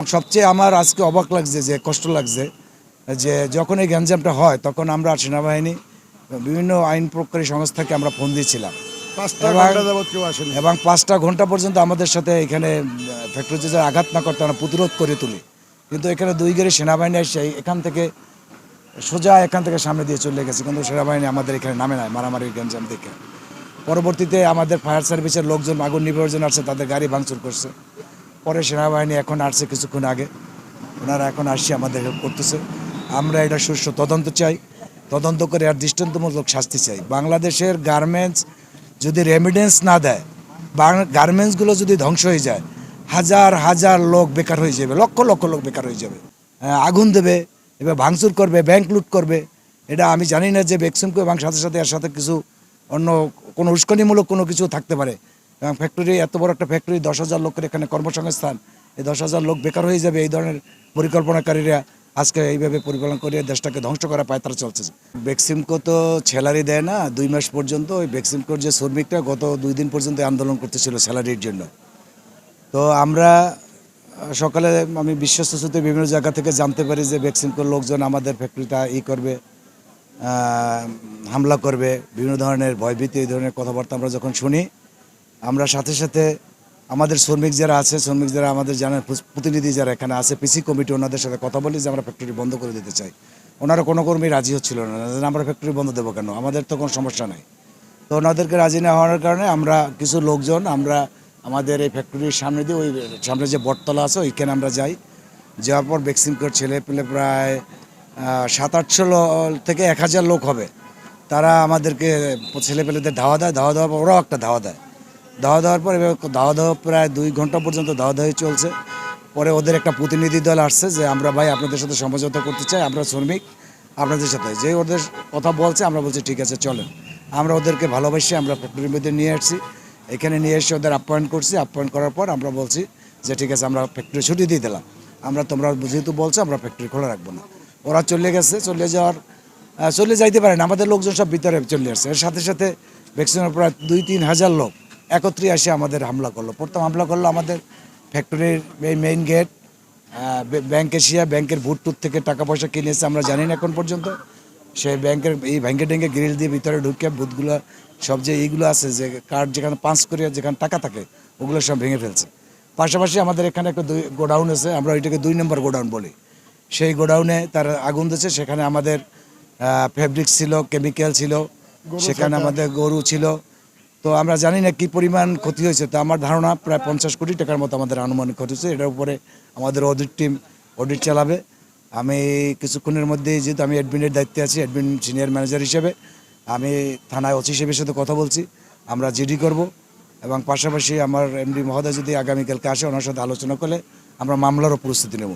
সবচেয়ে আমার আজকে অবাক লাগছে যে কষ্ট লাগছে যে যখন এই গ্যাঞ্জামটা হয় তখন আমরা সেনাবাহিনী বিভিন্ন আইন প্রকারী সংস্থাকে আমরা ফোন দিয়েছিলাম। এবং পাঁচটা ঘণ্টা পর্যন্ত আমাদের সাথে এখানে ফ্যাক্টরিতে আঘাত না করতে আমরা প্রতিরোধ করে তুলি। কিন্তু এখানে দুই গাড়ি সেনাবাহিনী এসে এখান থেকে সোজা এখান থেকে সামনে দিয়ে চলে গেছে। কিন্তু সেনাবাহিনী আমাদের এখানে নামে নাই মারামারি গ্যাঞ্জাম দেখে। পরবর্তীতে আমাদের ফায়ার সার্ভিসের লোকজন আগুন নিবারণ আসছে তাদের গাড়ি ভাঙচুর করছে। পরে সেনাবাহিনী এখন আসছে কিছুক্ষণ আগে। ওনারা এখন আসছে আমাদের হেল্প করতেছে। আমরা এটা সুষ্ঠু তদন্ত চাই। তদন্ত করে আর দৃষ্টান্তমূলক শাস্তি চাই। বাংলাদেশের গার্মেন্টস যদি রেমিডেন্স না দেয় গার্মেন্টসগুলো যদি ধ্বংস হয়ে যায় হাজার হাজার লোক বেকার হয়ে যাবে লক্ষ লক্ষ লোক বেকার হয়ে যাবে। হ্যাঁ, আগুন দেবে এবার ভাঙচুর করবে ব্যাংক লুট করবে। এটা আমি জানি না যে ভ্যাকসিনকে এবং সাথে সাথে এর সাথে কিছু অন্য কোনো উস্কানিমূলক কোনো কিছু থাকতে পারে। এবং ফ্যাক্টরি এত বড় একটা ফ্যাক্টরি দশ হাজার লোকের এখানে কর্মসংস্থান। এই দশ হাজার লোক বেকার হয়ে যাবে, এই ধরনের পরিকল্পনাকারীরা আজকে এইভাবে পরিকল্পনা করে দেশটাকে ধ্বংস করা পায়, তারা চলছে। ভ্যাকসিমকো তো স্যালারি দেয় না, দুই মাস পর্যন্ত ওই ভ্যাকসিমকোর যে শ্রমিকরা গত দুই দিন পর্যন্ত আন্দোলন করতেছিল স্যালারির জন্য। তো আমরা সকালে আমি বিশ্বস্ত সূত্রে বিভিন্ন জায়গা থেকে জানতে পারি যে ভ্যাকসিনকোর লোকজন আমাদের ফ্যাক্টরিটা ই করবে হামলা করবে, বিভিন্ন ধরনের ভয়ভীতি, এই ধরনের কথাবার্তা আমরা যখন শুনি আমরা সাথে সাথে আমাদের শ্রমিক যারা আছে, শ্রমিক যারা আমাদের জানার প্রতিনিধি যারা এখানে আছে, পিসি কমিটি ওনাদের সাথে কথা বলি যে আমরা ফ্যাক্টরি বন্ধ করে দিতে চাই। ওনারা কোনো কর্মী রাজি হচ্ছিল না। আমরা ফ্যাক্টরি বন্ধ দেবো কেন? আমাদের তো কোনো সমস্যা নাই। তো ওনাদেরকে রাজি না হওয়ার কারণে আমরা কিছু লোকজন, আমরা আমাদের এই ফ্যাক্টরির সামনে দিয়ে ওই সামনে যে বটতলা আছে, ওইখানে আমরা যাই। যাওয়ার পর ভ্যাকসিন করে ছেলে পেলে প্রায় সাত আটশো থেকে এক হাজার লোক হবে। তারা আমাদেরকে ছেলে পেলেদের ধাওয়া দেয়। ধাওয়া দেওয়ার পর ওরাও একটা ধাওয়া দেয়। ধাওয়া দেওয়ার পর এবার ধাওয়া দেওয়া প্রায় দুই ঘণ্টা পর্যন্ত ধাওয়া ধাওয়ি চলছে। পরে ওদের একটা প্রতিনিধি দল আসছে যে, আমরা ভাই আপনাদের সাথে সমঝোতা করতে চাই, আমরা শ্রমিক আপনাদের সাথে। যে ওদের কথা বলছে, আমরা বলছি, ঠিক আছে, চলেন। আমরা ওদেরকে ভালোবাসি, আমরা ফ্যাক্টরির মধ্যে নিয়ে আসছি। এখানে নিয়ে এসে ওদের আপ্যায়ন করছি। আপ্যায়ন করার পর আমরা বলছি যে, ঠিক আছে, আমরা ফ্যাক্টরি ছুটি দিয়ে দিলাম। আমরা তোমরা যেহেতু বলছো, আমরা ফ্যাক্টরি খোলা রাখব না। ওরা চলে গেছে, চলে যাওয়ার চলে যাইতে পারে না। আমাদের লোকজন সব ভিতরে চলে আসছে। এর সাথে সাথে ভ্যাকসিনের প্রায় দুই তিন হাজার লোক একত্রে এসে আমাদের হামলা করল। প্রথম হামলা করল আমাদের ফ্যাক্টরির এই মেইন গেট ব্যাংক এশিয়া ব্যাংকের ভুট টুট থেকে টাকা পয়সা কিনেছে আমরা জানি না এখন পর্যন্ত। সেই ব্যাংকের এই ভেঙ্গে টেঙ্গে গ্রিল দিয়ে ভিতরে ঢুকে বুথগুলো সব যে এইগুলো আছে যে কার্ড যেখানে পাঁচ করে যেখানে টাকা থাকে ওগুলো সব ভেঙে ফেলছে। পাশাপাশি আমাদের এখানে একটা দুই গোডাউন আছে আমরা ওইটাকে দুই নম্বর গোডাউন বলি। সেই গোডাউনে তার আগুন দিয়েছে সেখানে আমাদের ফেব্রিক ছিল কেমিক্যাল ছিল সেখানে আমাদের গরু ছিল। তো আমরা জানি না কি পরিমাণ ক্ষতি হয়েছে, তো আমার ধারণা প্রায় পঞ্চাশ কোটি টাকার মতো আমাদের আনুমানিক ক্ষতি হয়েছে। এটার উপরে আমাদের অডিট টিম অডিট চালাবে। আমি কিছুক্ষণের মধ্যেই যেহেতু আমি অ্যাডমিনের দায়িত্বে আছি অ্যাডমিন সিনিয়র ম্যানেজার হিসেবে, আমি থানায় ওসি সাহেবের সাথে কথা বলছি। আমরা জিডি করব এবং পাশাপাশি আমার এমডি মহোদয় যদি আগামীকালকে আসে, ওনার সাথে আলোচনা করলে আমরা মামলারও প্রস্তুতি নেব।